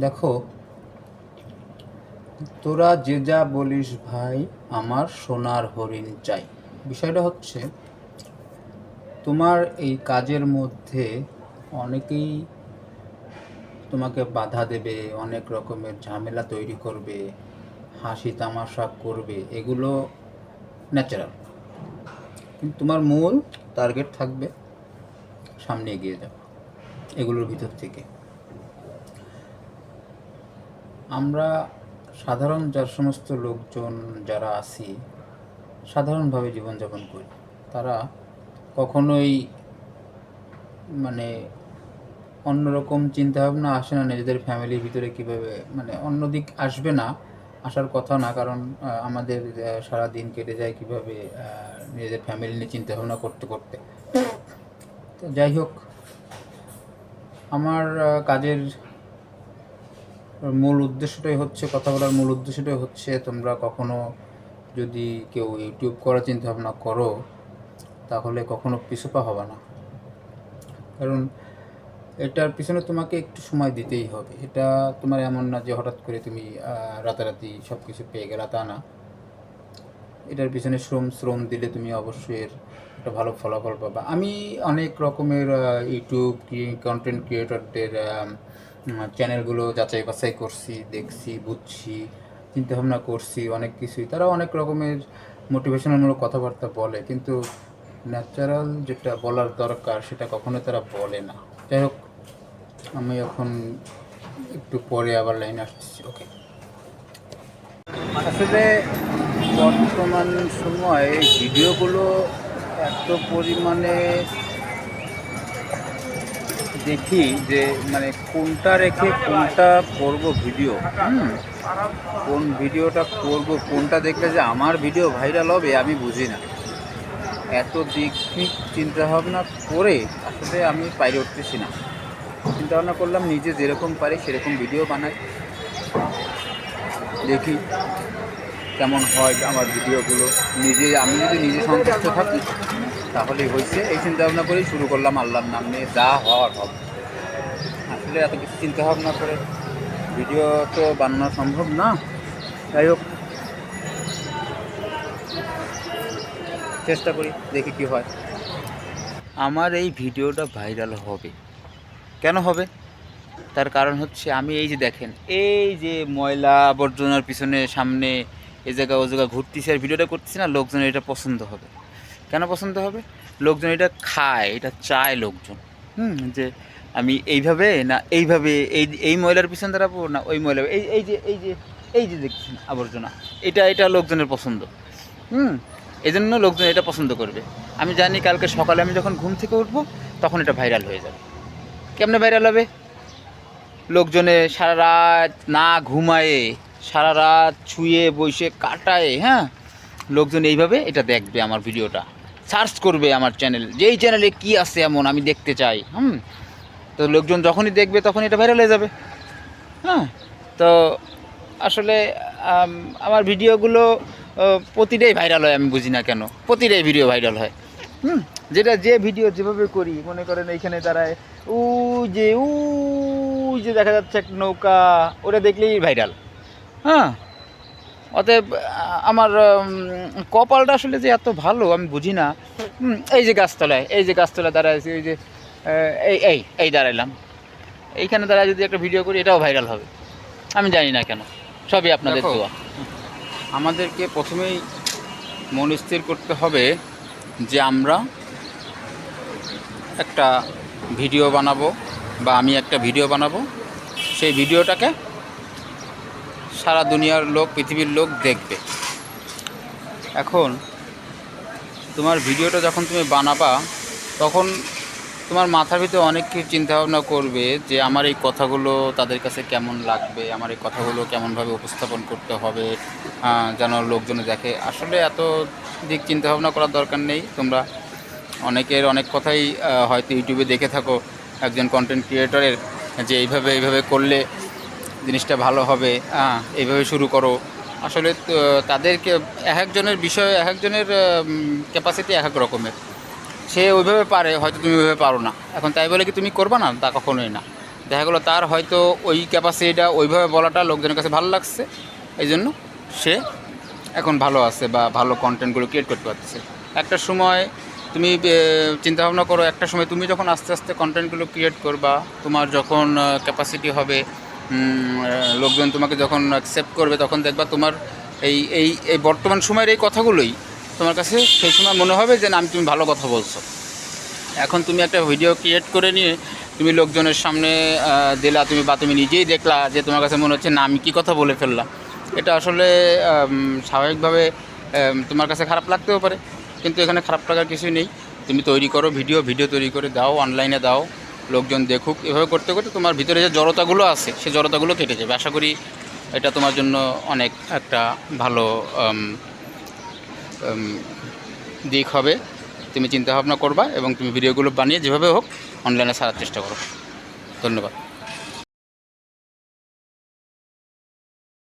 দেখো, তোরা যে যা বলিস ভাই, আমার সোনার হরিণ চাই। বিষয়টা হচ্ছে, তোমার এই কাজের মধ্যে অনেকেই তোমাকে বাধা দেবে, অনেক রকমের ঝামেলা তৈরি করবে, হাসি তামাশা করবে, এগুলো ন্যাচারাল কিন্তু তোমার মূল টার্গেট থাকবে সামনে এগিয়ে যাও এগুলোর ভিতর থেকে। আমরা সাধারণ যার সমস্ত লোকজন যারা আছি, সাধারণভাবে জীবনযাপন করি, তারা কখনোই মানে অন্যরকম চিন্তাভাবনা আসে না নিজেদের ফ্যামিলির ভিতরে কীভাবে মানে অন্য দিক আসবে না আসার কথা না, কারণ আমাদের সারা দিন কেটে যায় কীভাবে নিজেদের ফ্যামিলি নিয়ে চিন্তাভাবনা করতে করতে। তো যাই হোক, আমার কাজের মূল উদ্দেশ্যটাই হচ্ছে, কথা বলার মূল উদ্দেশ্যটাই হচ্ছে, তোমরা কখনো যদি কেউ ইউটিউব করার চিন্তা ভাবনা করো, তাহলে কখনো পিছুপা হবে না। কারণ এটার পিছনে তোমাকে একটু সময় দিতেই হবে। এটা তোমার এমন না যে হঠাৎ করে তুমি রাতারাতি সব কিছু পেয়ে গেলা, তা না। এটার পিছনে শ্রম শ্রম দিলে তুমি অবশ্যই এর একটা ভালো ফলাফল পাবা। আমি অনেক রকমের ইউটিউব কন্টেন্ট ক্রিয়েটরদের চ্যানেলগুলো যাচাই বাছাই করছি, দেখছি, বুঝছি, চিন্তাভাবনা করছি, অনেক কিছুই। তারা অনেক রকমের মোটিভেশনালমূলক কথাবার্তা বলে, কিন্তু ন্যাচারাল যেটা বলার দরকার, সেটা কখনো তারা বলে না। যাই হোক, আমি এখন একটু পরে আবার লাইন আসতেছি ওকে আসলে বর্তমান সময়ে ভিডিওগুলো এত পরিমাণে দেখি যে মানে কোনটা রেখে কোনটা করব ভিডিও? কোন ভিডিওটা করব, কোনটা দেখলে যে আমার ভিডিও ভাইরাল হবে, আমি বুঝি না। এত দিক দিক চিন্তাভাবনা করে আসলে আমি পাইরে উঠতেছি না। চিন্তাভাবনা করলাম নিজে যেরকম পারি সেরকম ভিডিও বানাই। দেখি। কেমন হয় আমার ভিডিওগুলো নিজে, আমি যদি নিজে সন্তুষ্ট থাকি, তাহলে হয়েছে। এই চিন্তা ভাবনা করেই শুরু করলাম আল্লাহর নাম নিয়ে যা হওয়ার হবে। আসলে এত কিছু চিন্তা ভাবনা করে ভিডিও তো বানানো সম্ভব না। যাই হোক, চেষ্টা করি, দেখি কি হয়। আমার এই ভিডিওটা ভাইরাল হবে। কেন হবে? তার কারণ হচ্ছে, আমি এই যে দেখেন, এই যে ময়লা আবর্জনার পিছনে সামনে এ জায়গা ও জায়গা ঘুরতেছি আর ভিডিওটা করতেছি না লোকজনের এটা পছন্দ হবে। কেন পছন্দ হবে? লোকজন এটা খায়, এটা চায় লোকজন। হুম, যে আমি এইভাবে না এইভাবে এই এই ময়লার পিছনে দাঁড়াবো না ওই ময়লা, এই এই যে এই যে এই যে দেখছেন আবর্জনা, এটা এটা লোকজনের পছন্দ। হুম এই জন্য লোকজন এটা পছন্দ করবে। আমি জানি কালকে সকালে আমি যখন ঘুম থেকে উঠবো, তখন এটা ভাইরাল হয়ে যাবে। কেমনে ভাইরাল হবে? লোকজনে সারা রাত না ঘুমায়ে সারা রাত ছুঁয়ে, বসে, কাটায় হ্যাঁ? লোকজন এইভাবে এটা দেখবে আমার ভিডিওটা। সার্চ করবে আমার চ্যানেল যেই চ্যানেলে কি আছে এমন, আমি দেখতে চাই। হুম? তো লোকজন যখনই দেখবে, তখন এটা ভাইরাল হয়ে যাবে। হ্যাঁ? তো আসলে আমার ভিডিওগুলো প্রতিটাই ভাইরাল হয়, আমি বুঝি না কেন। প্রতিটাই ভিডিও ভাইরাল হয়। হুম? যেটা যে ভিডিও যেভাবে করি, মনে করেন এইখানে দাঁড়ায়, উ যে উ যে দেখা যাচ্ছে এক নৌকা, ওটা দেখলেই ভাইরাল হ্যাঁ। অতএব আমার কপালটা আসলে যে এত ভালো আমি বুঝি না। এই যে গাছতলায় এই যে গাছতলায় দাঁড়াইছি এই যে এই এই এই দাঁড়াইলাম। এইখানে দাঁড়ায় যদি একটা ভিডিও করি এটাও ভাইরাল হবে। আমি জানি না কেন সবই আপনাদের দোয়া। আমাদেরকে প্রথমেই মন স্থির করতে হবে যে আমরা একটা ভিডিও বানাবো বা আমি একটা ভিডিও বানাবো। সেই ভিডিওটাকে সারা দুনিয়ার লোক, পৃথিবীর লোক দেখবে। এখন তোমার ভিডিওটা যখন তুমি বানাবা, তখন তোমার মাথার ভিতরে অনেক কিছু চিন্তাভাবনা করবে যে আমার এই কথাগুলো তাদের কাছে কেমন লাগবে, আমার এই কথাগুলো কেমনভাবে উপস্থাপন করতে হবে যেন লোকজনে দেখে। আসলে এত দিক চিন্তাভাবনা করার দরকার নেই। তোমরা অনেকের অনেক কথাই হয়তো ইউটিউবে দেখে থাকো, একজন কন্টেন্ট ক্রিয়েটরের যে এইভাবে এইভাবে করলে জিনিসটা ভালো হবে হ্যাঁ। এইভাবে শুরু করো। আসলে তাদেরকে এক একজনের বিষয় এক একজনের ক্যাপাসিটি এক এক রকমের। সে ওইভাবে পারে হয়তো তুমি ওইভাবে পারো না। এখন তাই বলে কি তুমি করবা না? তা কখনোই না। দেখা গেলো তার হয়তো ওই ক্যাপাসিটিটা ওইভাবে বলাটা লোকজনের কাছে ভালো লাগছে। এই জন্য সে এখন ভালো আছে বা ভালো কন্টেন্টগুলো ক্রিয়েট করতে পারছে একটা সময় তুমি চিন্তা ভাবনা করো একটা সময় তুমি যখন আস্তে আস্তে কন্টেন্টগুলো ক্রিয়েট করবা তোমার যখন ক্যাপাসিটি হবে লোকজন তোমাকে যখন অ্যাকসেপ্ট করবে, তখন দেখবা তোমার এই এই এই বর্তমান সময়ের এই কথাগুলোই তোমার কাছে সেই সময় মনে হবে যে, না, আমি, তুমি ভালো কথা বলছো। এখন তুমি একটা ভিডিও ক্রিয়েট করে নিয়ে তুমি লোকজনের সামনে দিলা, তুমি বা তুমি নিজেই দেখলা যে তোমার কাছে মনে হচ্ছে, না, আমি কী কথা বলে ফেললাম? এটা আসলে স্বাভাবিকভাবে তোমার কাছে খারাপ লাগতেও পারে, কিন্তু এখানে খারাপ লাগার কিছুই নেই। তুমি তৈরি করো ভিডিও ভিডিও তৈরি করে দাও অনলাইনে দাও। লোকজন দেখুক, এভাবে করতে করতে তোমার ভিতরে যে জড়তাগুলো আছে, সে জড়তাগুলো কেটে যাবে। আশা করি এটা তোমার জন্য অনেক একটা ভালো দিক হবে। তুমি চিন্তাভাবনা করবা এবং তুমি ভিডিওগুলো বানিয়ে যেভাবে হোক অনলাইনে সারার চেষ্টা করো। ধন্যবাদ।